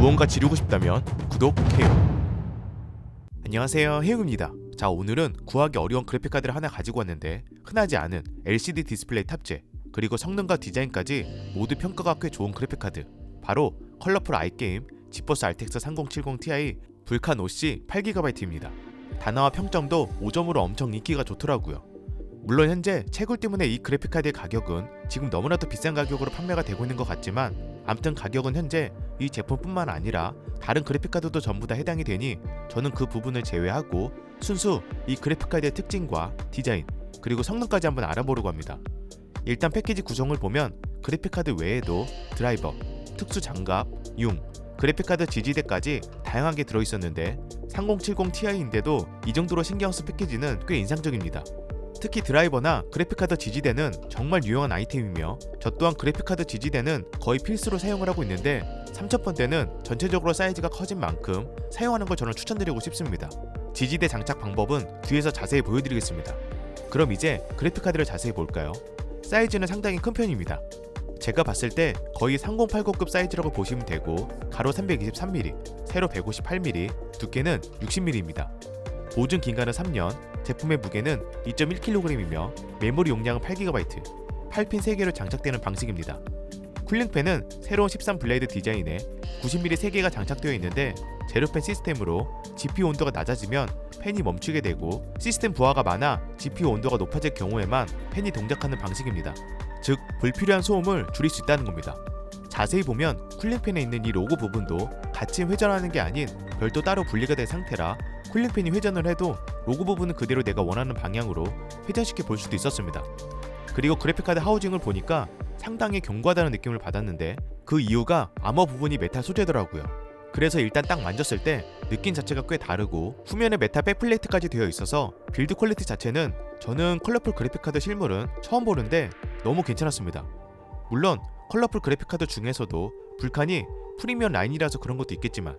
무언가 지르고 싶다면 구독 해요. 안녕하세요 해웅입니다. 자 오늘은 구하기 어려운 그래픽카드를 하나 가지고 왔는데 흔하지 않은 LCD 디스플레이 탑재 그리고 성능과 디자인까지 모두 평가가 꽤 좋은 그래픽카드 바로 컬러풀 아이게임 지포스 RTX 3070 Ti 불칸 OC 8GB입니다. 단화와 평점도 5점으로 엄청 인기가 좋더라고요. 물론 현재 채굴 때문에 이 그래픽카드의 가격은 지금 너무나도 비싼 가격으로 판매가 되고 있는 것 같지만 암튼 가격은 현재 이 제품뿐만 아니라 다른 그래픽카드도 전부 다 해당이 되니 저는 그 부분을 제외하고 순수 이 그래픽카드의 특징과 디자인 그리고 성능까지 한번 알아보려고 합니다. 일단 패키지 구성을 보면 그래픽카드 외에도 드라이버, 특수 장갑, 융, 그래픽카드 지지대까지 다양하게 들어있었는데 3070 Ti인데도 이 정도로 신경 쓴 패키지는 꽤 인상적입니다. 특히 드라이버나 그래픽카드 지지대는 정말 유용한 아이템이며 저 또한 그래픽카드 지지대는 거의 필수로 사용을 하고 있는데 3000번대는 전체적으로 사이즈가 커진 만큼 사용하는 걸 저는 추천드리고 싶습니다. 지지대 장착 방법은 뒤에서 자세히 보여드리겠습니다. 그럼 이제 그래픽카드를 자세히 볼까요? 사이즈는 상당히 큰 편입니다. 제가 봤을 때 거의 3080급 사이즈라고 보시면 되고 가로 323mm, 세로 158mm, 두께는 60mm입니다. 보증 기간은 3년, 제품의 무게는 2.1kg이며 메모리 용량은 8GB, 8핀 3개로 장착되는 방식입니다. 쿨링팬은 새로운 13 블레이드 디자인에 90mm 3개가 장착되어 있는데 제로팬 시스템으로 GPU 온도가 낮아지면 팬이 멈추게 되고 시스템 부하가 많아 GPU 온도가 높아질 경우에만 팬이 동작하는 방식입니다. 즉 불필요한 소음을 줄일 수 있다는 겁니다. 자세히 보면 쿨링팬에 있는 이 로고 부분도 같이 회전하는 게 아닌 별도 따로 분리가 된 상태라 쿨링팬이 회전을 해도 로고 부분은 그대로 내가 원하는 방향으로 회전시켜 볼 수도 있었습니다. 그리고 그래픽카드 하우징을 보니까 상당히 견고하다는 느낌을 받았는데 그 이유가 아머 부분이 메탈 소재더라고요. 그래서 일단 딱 만졌을 때 느낌 자체가 꽤 다르고 후면에 메탈 백플레이트까지 되어 있어서 빌드 퀄리티 자체는 저는 컬러풀 그래픽카드 실물은 처음 보는데 너무 괜찮았습니다. 물론 컬러풀 그래픽카드 중에서도 불칸이 프리미엄 라인이라서 그런 것도 있겠지만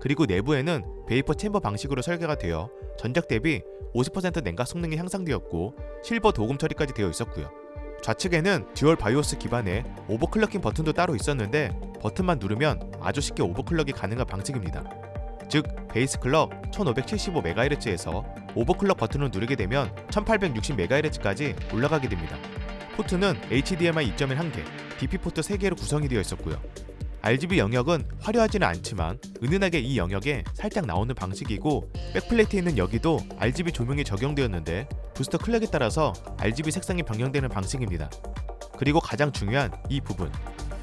그리고 내부에는 베이퍼 챔버 방식으로 설계가 되어 전작 대비 50% 냉각 성능이 향상되었고 실버 도금 처리까지 되어 있었고요. 좌측에는 듀얼 바이오스 기반의 오버클럭킹 버튼도 따로 있었는데 버튼만 누르면 아주 쉽게 오버클럭이 가능한 방식입니다. 즉 베이스 클럭 1575MHz에서 오버클럭 버튼을 누르게 되면 1860MHz까지 올라가게 됩니다. 포트는 HDMI 2.1 1개, DP 포트 3개로 구성이 되어 있었고요. RGB 영역은 화려하지는 않지만 은은하게 이 영역에 살짝 나오는 방식이고 백플레이트에 있는 여기도 RGB 조명이 적용되었는데 부스터 클럭에 따라서 RGB 색상이 변경되는 방식입니다. 그리고 가장 중요한 이 부분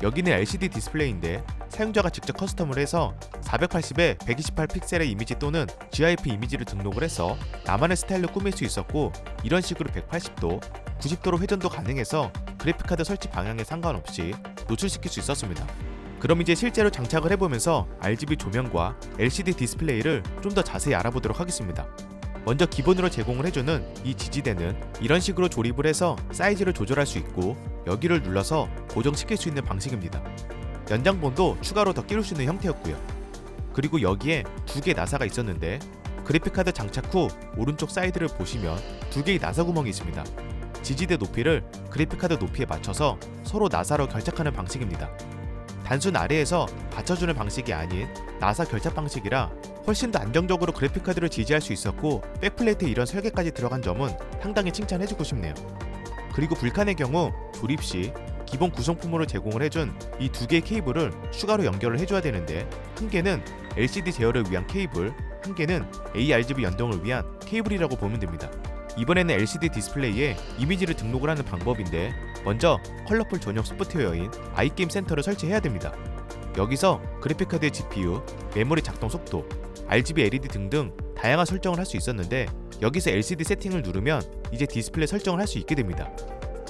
여기는 LCD 디스플레이인데 사용자가 직접 커스텀을 해서 480에 128 픽셀의 이미지 또는 GIF 이미지를 등록을 해서 나만의 스타일로 꾸밀 수 있었고 이런 식으로 180도, 90도로 회전도 가능해서 그래픽카드 설치 방향에 상관없이 노출시킬 수 있었습니다. 그럼 이제 실제로 장착을 해보면서 RGB 조명과 LCD 디스플레이를 좀 더 자세히 알아보도록 하겠습니다. 먼저 기본으로 제공을 해주는 이 지지대는 이런 식으로 조립을 해서 사이즈를 조절할 수 있고 여기를 눌러서 고정시킬 수 있는 방식입니다. 연장본도 추가로 더 끼울 수 있는 형태였고요. 그리고 여기에 두 개 나사가 있었는데 그래픽카드 장착 후 오른쪽 사이드를 보시면 두 개의 나사 구멍이 있습니다. 지지대 높이를 그래픽카드 높이에 맞춰서 서로 나사로 결착하는 방식입니다. 단순 아래에서 받쳐주는 방식이 아닌 나사 결착 방식이라 훨씬 더 안정적으로 그래픽카드를 지지할 수 있었고 백플레이트에 이런 설계까지 들어간 점은 상당히 칭찬해주고 싶네요. 그리고 불칸의 경우 조립 시 기본 구성품으로 제공을 해준 이 두 개의 케이블을 추가로 연결을 해줘야 되는데 한 개는 LCD 제어를 위한 케이블, 한 개는 ARGB 연동을 위한 케이블이라고 보면 됩니다. 이번에는 LCD 디스플레이에 이미지를 등록을 하는 방법인데 먼저 컬러풀 전용 소프트웨어인 아이게임 센터를 설치해야 됩니다. 여기서 그래픽카드의 GPU, 메모리 작동 속도, RGB LED 등등 다양한 설정을 할 수 있었는데 여기서 LCD 세팅을 누르면 이제 디스플레이 설정을 할 수 있게 됩니다.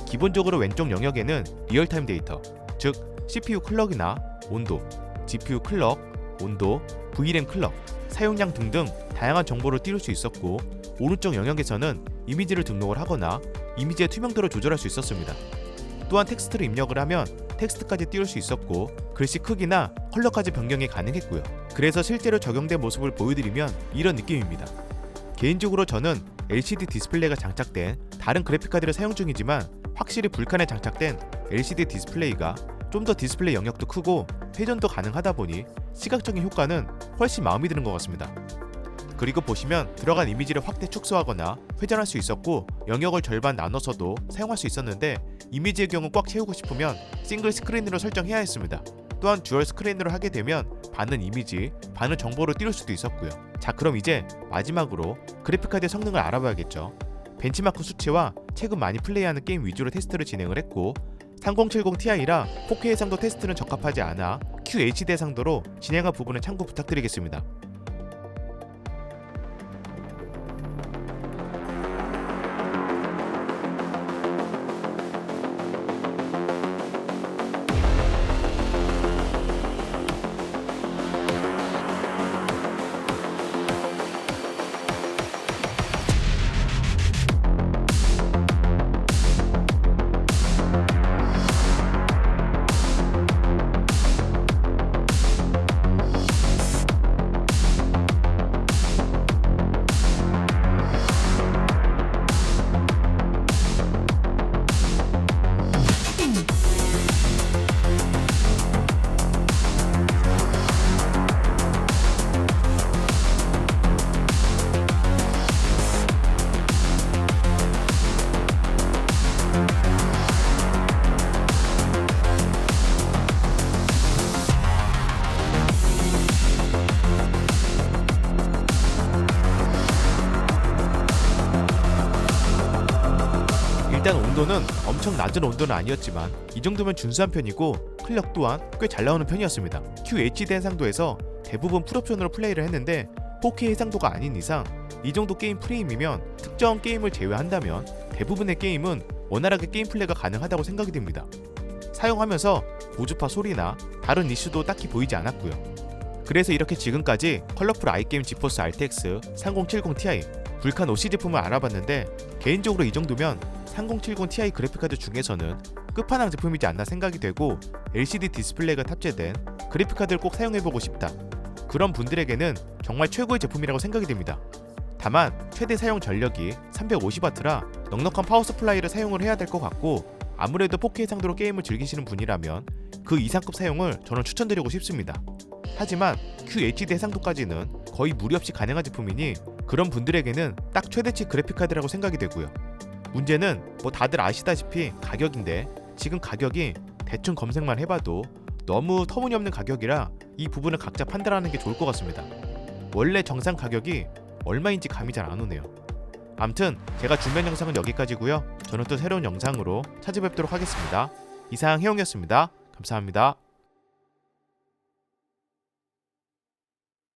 기본적으로 왼쪽 영역에는 리얼타임 데이터, 즉 CPU 클럭이나 온도, GPU 클럭, 온도, VRAM 클럭, 사용량 등등 다양한 정보를 띄울 수 있었고 오른쪽 영역에서는 이미지를 등록을 하거나 이미지의 투명도를 조절할 수 있었습니다. 또한 텍스트를 입력을 하면 텍스트까지 띄울 수 있었고 글씨 크기나 컬러까지 변경이 가능했고요. 그래서 실제로 적용된 모습을 보여드리면 이런 느낌입니다. 개인적으로 저는 LCD 디스플레이가 장착된 다른 그래픽카드를 사용 중이지만 확실히 불칸에 장착된 LCD 디스플레이가 좀 더 디스플레이 영역도 크고 회전도 가능하다 보니 시각적인 효과는 훨씬 마음에 드는 것 같습니다. 그리고 보시면 들어간 이미지를 확대 축소하거나 회전할 수 있었고 영역을 절반 나눠서도 사용할 수 있었는데 이미지의 경우 꽉 채우고 싶으면 싱글 스크린으로 설정해야 했습니다. 또한 듀얼 스크린으로 하게 되면 반은 이미지, 반은 정보로 띄울 수도 있었고요. 자 그럼 이제 마지막으로 그래픽카드의 성능을 알아봐야겠죠. 벤치마크 수치와 최근 많이 플레이하는 게임 위주로 테스트를 진행을 했고 3070 Ti라 4K 해상도 테스트는 적합하지 않아 QHD 해상도로 진행한 부분은 참고 부탁드리겠습니다. 일단 온도는 엄청 낮은 온도는 아니었지만 이 정도면 준수한 편이고 클럭 또한 꽤 잘 나오는 편이었습니다. QHD 해상도에서 대부분 풀옵션으로 플레이를 했는데 4K 해상도가 아닌 이상 이 정도 게임 프레임이면 특정 게임을 제외한다면 대부분의 게임은 원활하게 게임 플레이가 가능하다고 생각이 됩니다. 사용하면서 고주파 소리나 다른 이슈도 딱히 보이지 않았고요. 그래서 이렇게 지금까지 컬러풀 아이게임 지포스 RTX 3070 Ti 불칸 OC 제품을 알아봤는데 개인적으로 이 정도면 3070 Ti 그래픽카드 중에서는 끝판왕 제품이지 않나 생각이 되고 LCD 디스플레이가 탑재된 그래픽카드를 꼭 사용해보고 싶다. 그런 분들에게는 정말 최고의 제품이라고 생각이 됩니다. 다만 최대 사용 전력이 350W라 넉넉한 파워 서플라이를 사용을 해야 될 것 같고 아무래도 4K 해상도로 게임을 즐기시는 분이라면 그 이상급 사용을 저는 추천드리고 싶습니다. 하지만 QHD 해상도까지는 거의 무리 없이 가능한 제품이니 그런 분들에게는 딱 최대치 그래픽카드라고 생각이 되고요. 문제는 뭐 다들 아시다시피 가격인데 지금 가격이 대충 검색만 해봐도 너무 터무니없는 가격이라 이 부분을 각자 판단하는 게 좋을 것 같습니다. 원래 정상 가격이 얼마인지 감이 잘 안 오네요. 암튼 제가 준비한 영상은 여기까지고요. 저는 또 새로운 영상으로 찾아뵙도록 하겠습니다. 이상 해용이었습니다. 감사합니다.